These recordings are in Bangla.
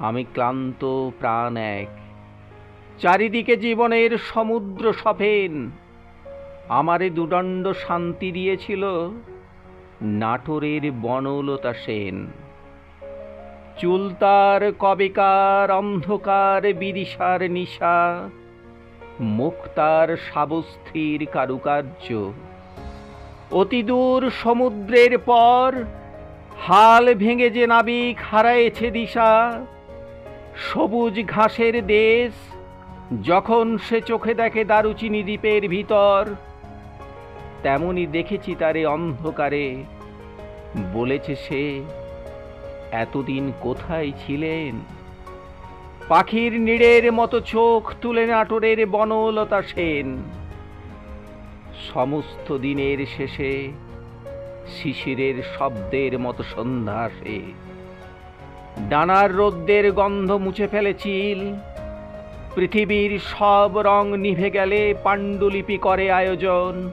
আমি ক্লান্ত প্রাণ এক। চারিদিকে জীবনের সমুদ্র সফেন। আমারে দুদণ্ড শান্তি দিয়েছিল নাটোরের বনলতা সেন। চুলতার কবেকার অন্ধকার বিদিশার নিশা। মুক্তার সাবস্থির কারুকার্য। অতিদূর সমুদ্রের পর হাল ভেঙে যে নাবিক হারায়েছে দিশা। সবুজ ঘাসের দেশ, যখন সে চোখে দেখে দারুচিনি দ্বীপের ভিতর, তেমনি দেখেছি তারে অন্ধকারে। বলেছে সে, এতদিন কোথায় ছিলেন? পাখির নিড়ের মতো চোখ তুলে নাটোরের বনলতা সেন। সমস্ত দিনের শেষে শিশিরের শব্দের মতো সন্ধ্যা আসে। ডানার রোদ্দের গন্ধ মুছে ফেলেছিল পৃথিবীর সব রং নিভে গেলে পাণ্ডুলিপি করে আয়োজন।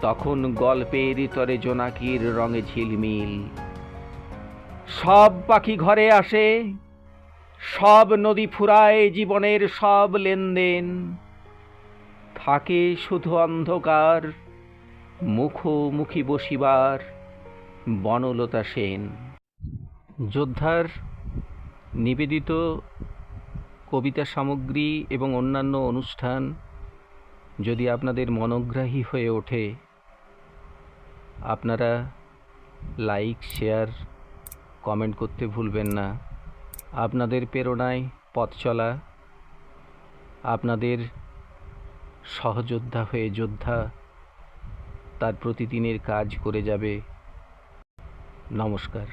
তখন গল্পের তরে জোনাকির রঙে ঝিলমিল। সব পাখি ঘরে আসে, সব নদী ফুরায় জীবনের সব লেনদেন। থাকে শুধু অন্ধকার, মুখোমুখি বসিবার বনলতা সেন। যোদ্ধার নিবেদিত কবিতা সামগ্রী এবং অন্যান্য অনুষ্ঠান যদি আপনাদের মনোগ্রাহী হয়ে ওঠে, আপনারা লাইক, শেয়ার, কমেন্ট করতে ভুলবেন না। আপনাদের প্রেরণায় পথ চলা, আপনাদের সহযোদ্ধা হয়ে যোদ্ধা তার প্রতিদিনের কাজ করে যাবে। নমস্কার।